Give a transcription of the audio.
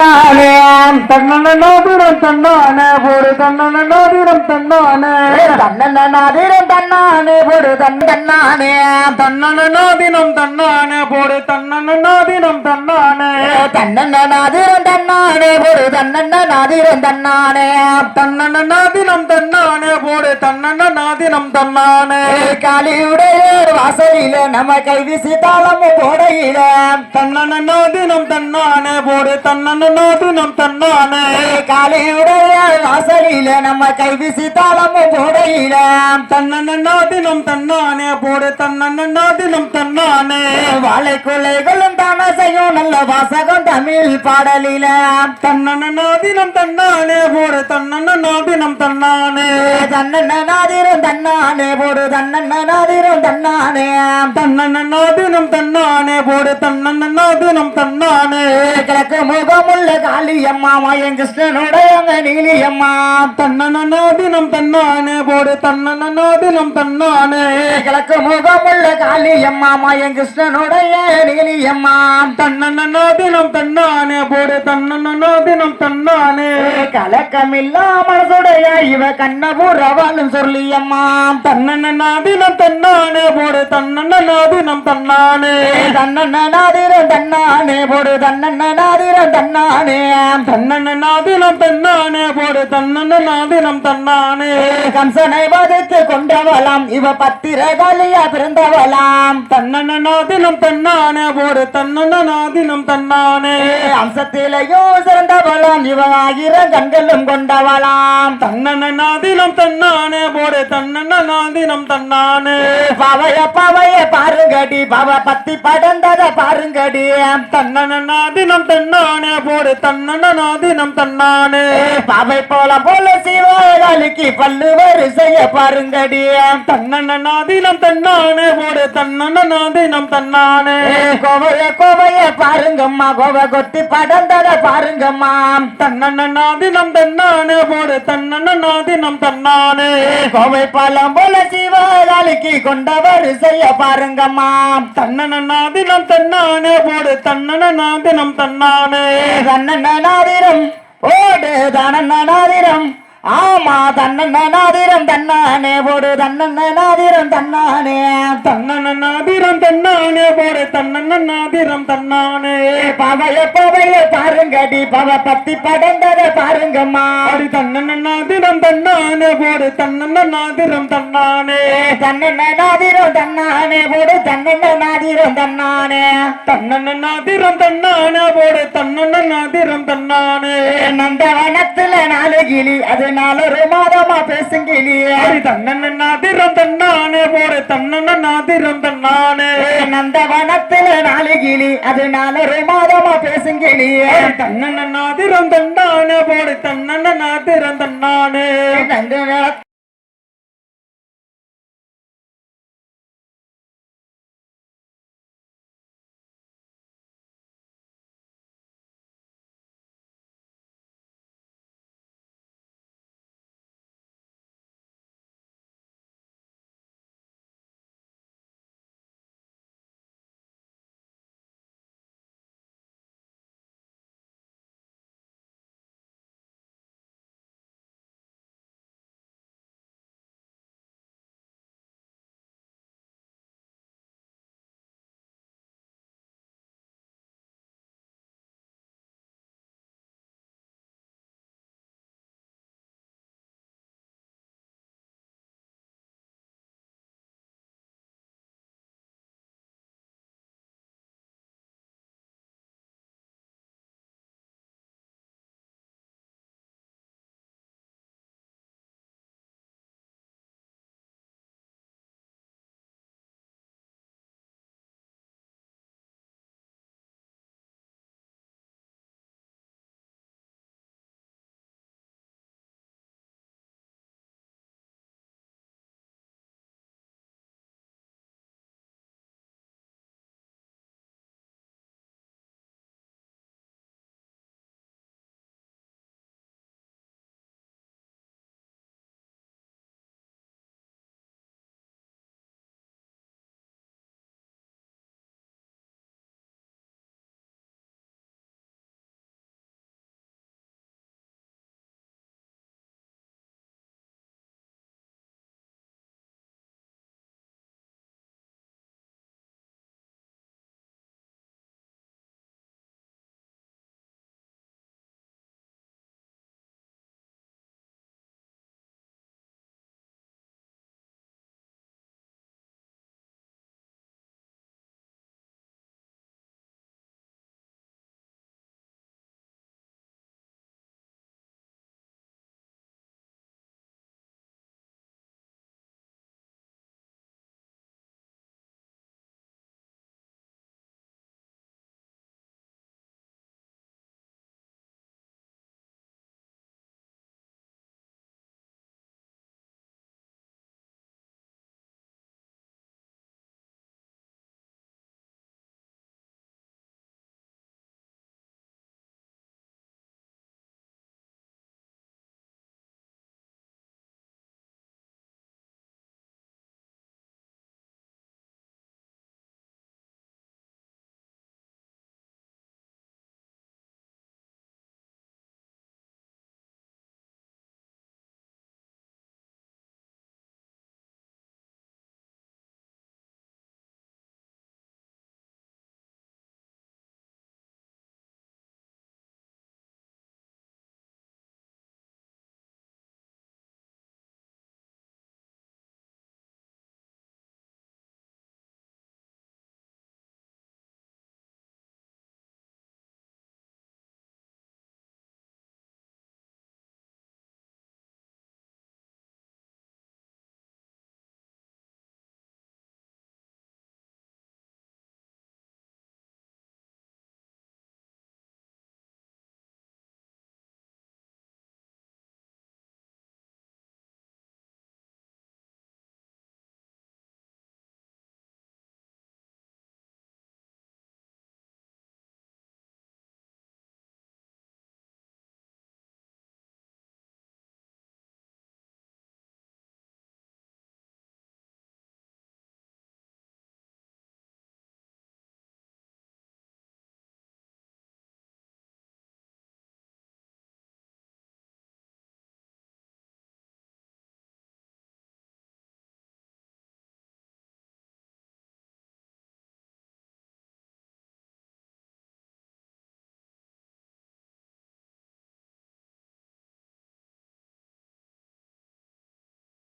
தன்னானே தீரம் நாதிரம் தன்னானே ஒரு தன்னன தன்னானே தன்னன தன்னானே ஒரு தன் தன்னானே தன்னன தன்னானே போடு தன்னன தன்னானே தன்னன தன்னானே ஒரு தன்னன தன்னானே தன்னன தன்னானே போடு தன்னன தன்னானே காளியுடைய வாசலில நம்ம கை வீசி தாளமும் போடையில தன்னன நாதினம் தன்னானே போடு தன்னானே தன்னானே காளியுடைய வாசலில நம்ம கை வீசி தாளமும் போடையில. தன்னன நாதினம் தன்னானே போடு தன்னன நாதினம் தன்னானே. வாழை கொலைகளும் தானே செய்யும் நல்ல வாசகம் தமிழ் பாடலில. தன்னன நாதினம் தன்னானே போடு தன்னன நாதினம் தன்னானே. தன்னன நாதிரம் தன்னானே போடு தன்னன நாதிரம் தன்னானே. தன்னன நாதினம் தன்னானே போடு தன்னன நாதினம் தன்னானே. கிழக்கு முகமுள்ள காளியம்மா மாயன் கிருஷ்ணனுடைய நீலியம்மா தன்னன நாதினம் தன்னானே போடு தன்னன நாதினம் தன்னானே கிழக்கு முகமுள்ள காளியம்மா மாயன் கிருஷ்ணனுடைய நீலியம்மா தன்னன நாதினம் தன்னானே போடு தன்னன நாதினம் தன்னானே கலக்கமில்லாமல் சுடைய இவ கண்ணபுரவாளும் சொல்லியம்மா தன்னன நாதினம் தன்னானே போடு தன்னன நாதினம் தன்னானே தன்னண்ண நாதிரம் தன்னானே போடு தன்னானே நாதினம் தன்னானே போடு தன்னன நாதினம் தன்னானே. கம்சனை வதைத்து கொண்டவளாம் இவ பத்திரகாலியா பிறந்தவளாம். தன்னன நாதினம் தன்னானே போடு தன்னன நாதினம் தன்னானே. அம்சத்திலேயும் சிறந்தவளாம் இவ ஆயிரம் கண்களும் கொண்டவளாம். தன்னன நாதினம் தன்னானே போடு தன்னன நாதினம் தன்னானே. பவைய பவைய பாருங்கடி பவ பத்தி படந்தத பாருங்கடி. தன்னன நாதினம் தன்னானே போடு தன்னன நாதினம் தன்னானே. பவை போல போல சிவகாலிக்கு பல்லு வரிசைய பாருங்கடி. தன்னன நாதினம் தன்னானே. போடு தன்னன நாதினம் தன்னானே. கோவைய கோவைய பாருங்கம்மா. கோவை கொத்தி படந்தத பாருங்கம்மா. தன்னன நாதினம் தன்னானே. போடு தன்னன நாதினம் தன்னானே. கோவை பழம் போல சிவகாலிக்கு கொண்ட வரிசைய பாருங்கம்மா. தன்னன நாதினம் தன்னானே. போடு தன்னன நாதினம் தன்னானே. தன்னண்ண நாதிரம் ஓடு தனண்ண நாதிரம் ஆமா தன்னண்ண நாதிரம் தன்னானே போடு தன்னண்ண நாதிரம் தன்னானே. தன்னன நாதிரம் தன்னானே போடு தன்னன நாதிரம் தன்னானே. பவைய பவைய பாருங்கடி பவ பத்தி படந்தத பாருங்கம்மா. அடி தன்னன நாதிரம் தன்னானே போடு தன்னன நாதிரம் தன்னானே. தன்னண்ண நாதிரம் தன்னானே போடு தன்னண்ண நாதிரம் தன்னானே. தன்னன நாதிரம் தன்னானே போடு தன்னன நாதிரம் தன்னானே. நந்தவனத்துல நாலு கிளி அது நாலொரு மாதமா பேசுங்கிளி அடி தன்னன போடு தன்னன நாதிரம் தன்னானே. நந்தவனத்துல நாலு கிளி அது நாலொரு மாதமா பேசுங்கிளி அடி தன்னன போடு தன்னன நாதிரம் தன்னானே.